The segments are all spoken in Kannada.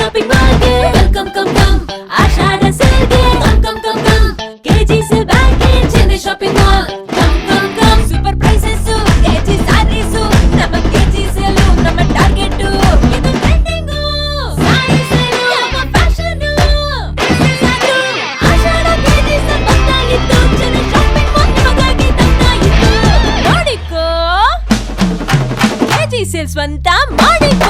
ಶಾಪಿಂಗ್ ಮಾಲ್ಗೆ come come come. Ashada ಸೇಲ್ಗೆ come come come come. KG sale ಬ್ಯಾಂಕ್ಗೆ Chennai shopping mall come come come. Super prices KG sarees ನಮ್ಮ ಕೆಜಿ ಸೇಲ್ ನಮ್ಮ ಟಾರ್ಗೆಟ್ ಇದು ಟ್ರೆಂಡಿಂಗ್ ಸ್ಯಾರಿ ಸೇಲ್ ನಮ್ಮ ಫ್ಯಾಷನ್ ಆಷಾಢ ಕೆಜಿ ಸೇಲ್ ಬಂದಾಗಿತ್ತು. ಚೆನ್ನೈ ಶಾಪಿಂಗ್ ಮಾಲ್ ನಿಮಗಾಗಿ ತಂದಾಗಿತ್ತು ನೋಡಿಕೋ. ಕೆಜಿ ಸೇಲ್ ಸ್ವಂತ ಮಾಡಿಕೋ.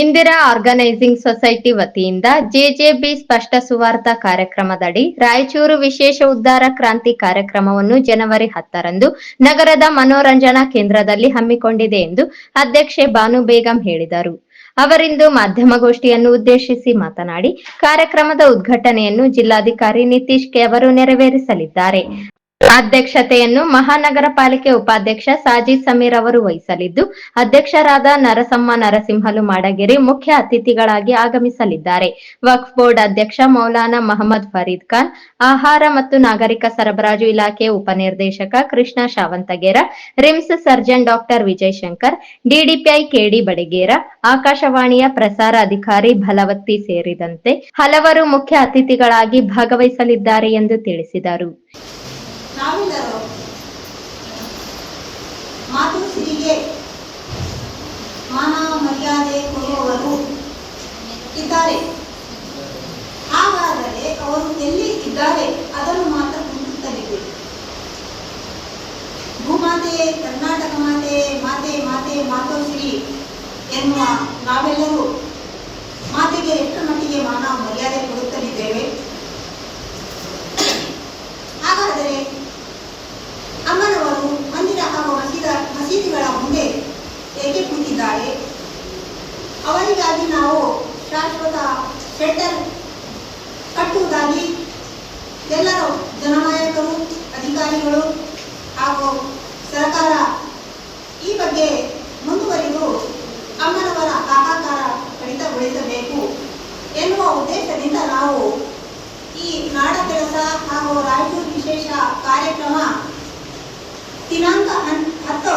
Indira organising society ವತಿಯಿಂದ ಜೆಜೆಬಿ ಸ್ಪಷ್ಟ ಸುವಾರ್ಥ ಕಾರ್ಯಕ್ರಮದಡಿ ರಾಯಚೂರು ವಿಶೇಷ ಉದ್ಧಾರ ಕ್ರಾಂತಿ ಕಾರ್ಯಕ್ರಮವನ್ನು ಜನವರಿ ಹತ್ತರಂದು ನಗರದ ಮನೋರಂಜನಾ ಕೇಂದ್ರದಲ್ಲಿ ಹಮ್ಮಿಕೊಂಡಿದೆ ಎಂದು ಅಧ್ಯಕ್ಷೆ ಬಾನು ಬೇಗಂ ಹೇಳಿದರು. ಅವರಿಂದು ಮಾಧ್ಯಮಗೋಷ್ಠಿಯನ್ನು ಉದ್ದೇಶಿಸಿ ಮಾತನಾಡಿ, ಕಾರ್ಯಕ್ರಮದ ಉದ್ಘಾಟನೆಯನ್ನು ಜಿಲ್ಲಾಧಿಕಾರಿ ನಿತೀಶ್ ಕೆ ಅವರು ನೆರವೇರಿಸಲಿದ್ದಾರೆ. ಅಧ್ಯಕ್ಷತೆಯನ್ನು ಮಹಾನಗರ ಪಾಲಿಕೆ ಉಪಾಧ್ಯಕ್ಷ ಸಾಜಿದ್ ಸಮೀರ್ ಅವರು ವಹಿಸಲಿದ್ದು, ಅಧ್ಯಕ್ಷರಾದ ನರಸಮ್ಮ, ನರಸಿಂಹಲು ಮಾಡಗಿರಿ ಮುಖ್ಯ ಅತಿಥಿಗಳಾಗಿ ಆಗಮಿಸಲಿದ್ದಾರೆ. ವಕ್ಫ್ ಬೋರ್ಡ್ ಅಧ್ಯಕ್ಷ ಮೌಲಾನಾ ಮಹಮ್ಮದ್ ಫರೀದ್ ಖಾನ್, ಆಹಾರ ಮತ್ತು ನಾಗರಿಕ ಸರಬರಾಜು ಇಲಾಖೆ ಉಪನಿರ್ದೇಶಕ Krishna Shavantagera, RIMS surgeon doctor Vijay Shankar DDPI KD Badigera, ಆಕಾಶವಾಣಿಯ ಪ್ರಸಾರ ಅಧಿಕಾರಿ ಫಲವತ್ತಿ ಸೇರಿದಂತೆ ಹಲವರು ಮುಖ್ಯ ಅತಿಥಿಗಳಾಗಿ ಭಾಗವಹಿಸಲಿದ್ದಾರೆ ಎಂದು ತಿಳಿಸಿದರು. ನಾವೆಲ್ಲರೂ. ಮಾತೃಶ್ರೀಗೆ ಮಾನ ಮರ್ಯಾದೆ ಕೊಡುವವರು ಇದ್ದಾರೆ. ಹಾಗಾದರೆ ಅವರು ಎಲ್ಲಿ ಇದ್ದಾರೆ? ಅದನ್ನು ಮಾತ್ರ ಹುಡುಕುತ್ತಲಿದೆ ಭೂಮಾತೆ, ಕರ್ನಾಟಕ ಮಾತೆ ಮಾತೆ ಮಾತೆ, ಮಾತೋಶ್ರೀ ಎನ್ನುವ ನಾವೆಲ್ಲರೂ ಮಾತೆಗೆ ಎಷ್ಟು ಮಟ್ಟಿಗೆ ಮಾನ ಮರ್ಯಾದೆ ಕೊಡುತ್ತಲಿದ್ದೇವೆ ಹಾಗಾದರೆ ಅಮ್ಮನವರು ಮಂದಿರ ಹಾಗೂ ಮಸೀದ ಮಸೀದಿಗಳ ಮುಂದೆ ಏಕೆ ಕೂತಿದ್ದಾರೆ ಅವರಿಗಾಗಿ ನಾವು ಶಾಶ್ವತ ಶೆಟ್ಟರ್ ಕಟ್ಟುವುದಾಗಿ ಎಲ್ಲರೂ ಜನನಾಯಕರು, ಅಧಿಕಾರಿಗಳು ಹಾಗೂ ಸರ್ಕಾರ ಈ ಬಗ್ಗೆ ಮುಂದುವರಿದು ಅಮ್ಮನವರ ಹಾಹಾಕಾರ ಕಡಿತಗೊಳಿಸಬೇಕು ಎನ್ನುವ ಉದ್ದೇಶದಿಂದ ನಾವು ಈ ನಾಡ ಕೆಲಸ ಹಾಗೂ ರಾಯಚೂರು ವಿಶೇಷ ಕಾರ್ಯಕ್ರಮ ದಿನಾಂಕ ಹತ್ತು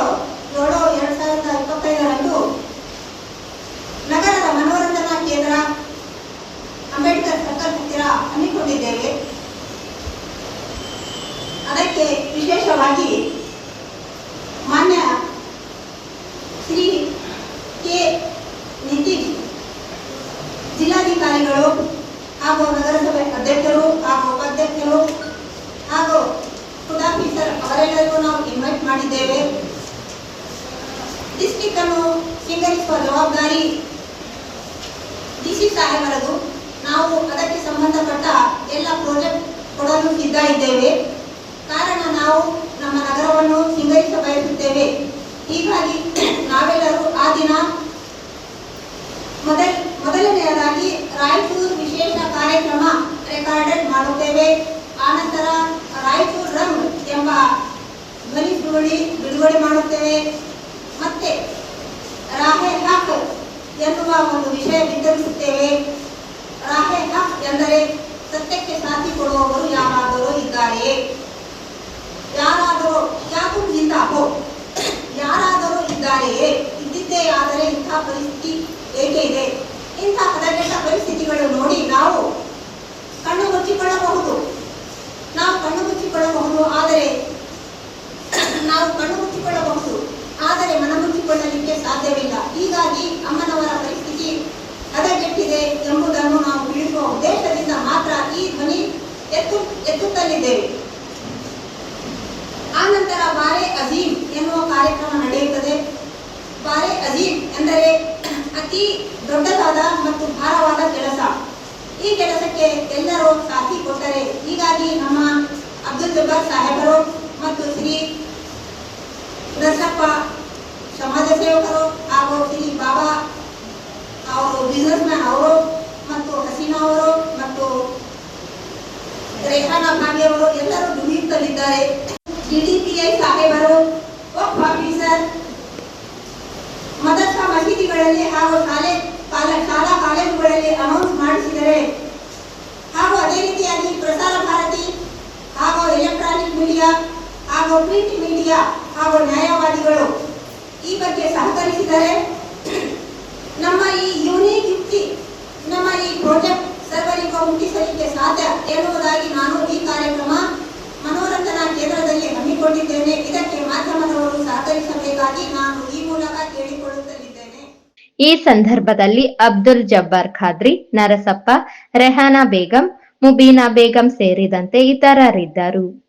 ಅವರೆಲ್ಲರಿಗೂ ನಾವು ಇನ್ವೈಟ್ ಮಾಡಿದ್ದೇವೆ. ಡಿಸ್ಟಿಕ್ ಅನ್ನು ಸ್ವೀಕರಿಸುವ ಜವಾಬ್ದಾರಿ ಡಿ ಸಿ ಸಾಹೇಬರದು. ನಾವು ಅದಕ್ಕೆ ಸಂಬಂಧಪಟ್ಟ ಎಲ್ಲ ಪ್ರಾಜೆಕ್ಟ್ ಕೊಡಲು ಸಿದ್ಧ ಇದ್ದೇವೆ. ಕಾರಣ ನಾವು ನಮ್ಮ ನಗರವನ್ನು ಸಿಂಗರಿಸ ಬಯಸುತ್ತೇವೆ. ಹೀಗಾಗಿ ನಾವೆಲ್ಲರೂ ಆ ದಿನ ಮೊದಲ, ಮೊದಲನೆಯದಾಗಿ ರಾಯಚೂರು ವಿಶೇಷ ಕಾರ್ಯಕ್ರಮ ರೆಕಾರ್ಡೆಡ್ ಮಾಡುತ್ತೇವೆ. ಆನಂತರ ರಾಯಚೂರು ರಂಗ್ ಎಂಬ ಸುರುಳಿ ಬಿಡುಗಡೆ ಮಾಡುತ್ತೇವೆ. ಮತ್ತೆ ರಾಹೆ ಹಕ್ ಎನ್ನುವ ಒಂದು ವಿಷಯ ವಿತರಿಸುತ್ತೇವೆ ರಾಹೆ ಹಕ್ ಎಂದರೆ ಸತ್ಯಕ್ಕೆ ಸಾಥಿ ಕೊಡುವವರು ಯಾರಾದರೂ ಇದ್ದಾರೆಯೇ? ಯಾರಾದರೂ, ಯಾಕು ಜಿಂದಾ ಹೋ, ಯಾರಾದರೂ ಇದ್ದಾರೆಯೇ? ಇದ್ದಿದ್ದೇ ಆದರೆ ಇಂಥ ಪರಿಸ್ಥಿತಿ ಏಕೆ ಇದೆ? ಇಂಥ ಹದಗೆಟ್ಟ ಪರಿಸ್ಥಿತಿಗಳು ನೋಡಿ ನಾವು ಕಣ್ಣು ಮುಚ್ಚಿಕೊಳ್ಳಬಹುದು ನಾವು ಕಣ್ಣು ಮುಚ್ಚಿಕೊಳ್ಳಬಹುದು ಆದರೆ ನಾವು ಕಣ್ಣು ಮುಚ್ಚಿಕೊಳ್ಳಬಹುದು ಆದರೆ ಮನ ಮುಚ್ಚಿಕೊಳ್ಳಲಿಕ್ಕೆ ಸಾಧ್ಯವಿಲ್ಲ ಹೀಗಾಗಿ ಅಮ್ಮನವರ ಪರಿಸ್ಥಿತಿ ಹದಗೆಟ್ಟಿದೆ ಎಂಬುದನ್ನು ನಾವು ತಿಳಿಸುವ ಉದ್ದೇಶದಿಂದ ಮಾತ್ರ ಈ ಧ್ವನಿ ಎತ್ತು ಎತ್ತುತ್ತಲಿದ್ದೇವೆ ನಂತರ ಬಾರೆ ಅಜೀಮ್ ಎನ್ನುವ ಕಾರ್ಯಕ್ರಮ ನಡೆಯುತ್ತದೆ. ಬಾರೆ ಅಜೀಮ್ ಎಂದರೆ ಅತಿ ದೊಡ್ಡದಾದ ಮತ್ತು ಭಾರವಾದ ಕೆಲಸ. ಈ ಕೆಲಸಕ್ಕೆ ಎಲ್ಲರೂ ಸಾಥಿ ಕೊಟ್ಟರೆ ಹೀಗಾಗಿ ನಮ್ಮ ಅಬ್ದುಲ್ ಜಬ್ಬಾರ್ ಸಾಹೇಬರು ಮತ್ತು ಶ್ರೀ ನರಸಪ್ಪ ಸಮಾಜ ಸೇವಕರು ಹಾಗೂ ಶ್ರೀ ಬಾಬಾ ಅವರು ಬಿಸ್ನೆಸ್ ಮ್ಯಾನ್ ಅವರು ಮತ್ತು ಹಸೀನಾ ಅವರು ಮತ್ತು ಭಾಗಿ ಅವರು ಎಲ್ಲರೂ ದುಡಿಯುತ್ತಲಿದ್ದಾರೆ. ಡಿಡಿಪಿಐ ಸಾಹೇಬರು ಆಫೀಸರ್, ಮದರ್ಸಾ ಮಸೀದಿಗಳಲ್ಲಿ ಹಾಗೂ ಶಾಲೆ ಶಾಲಾ ಕಾಲೇಜುಗಳಲ್ಲಿ ಅನೌನ್ಸ್ ಮಾಡಿಸಿದರೆ, ಹಾಗೂ ಅದೇ ರೀತಿಯಾಗಿ ಪ್ರಸಾರ ಭಾರತಿ, ಹಾಗೂ ಎಲೆಕ್ಟ್ರಾನಿಕ್ ಮೀಡಿಯಾ ಹಾಗೂ ಪ್ರಿಂಟ್ ಮೀಡಿಯಾ ಹಾಗೂ ನ್ಯಾಯವಾದಿಗಳು ಈ ಬಗ್ಗೆ ಸಹಕರಿಸಿದರೆ, ನಮ್ಮ ಈ ಯೂನಿಕ್ ಯುಕ್ತಿ, ನಮ್ಮ ಈ ಪ್ರಾಜೆಕ್ಟ್ ಸರ್ವರಿಗೂ ಮುಟ್ಟಿಸಲಿಕ್ಕೆ ಸಾಧ್ಯ ಎನ್ನುವುದಾಗಿ ನಾನು ಈ ಕಾರ್ಯಕ್ರಮ ಮನೋರಂಜನಾ ಕೇಂದ್ರದಲ್ಲಿ ಹಮ್ಮಿಕೊಂಡಿದ್ದೇನೆ. ಇದಕ್ಕೆ ಮಾಧ್ಯಮದವರು ಸಹಕರಿಸಬೇಕಾಗಿ ನಾನು ಈ ಮೂಲಕ ಕೇಳಿಕೊಳ್ಳುತ್ತಲಿದ್ದೇನೆ. ಈ ಸಂದರ್ಭದಲ್ಲಿ ಅಬ್ದುಲ್ ಜಬ್ಬಾರ್ ಖಾದ್ರಿ, ನರಸಪ್ಪ, ರೆಹಾನಾ ಬೇಗಂ, ಮುಬೀನಾ ಬೇಗಂ ಸೇರಿದಂತೆ ಇತರರಿದ್ದರು.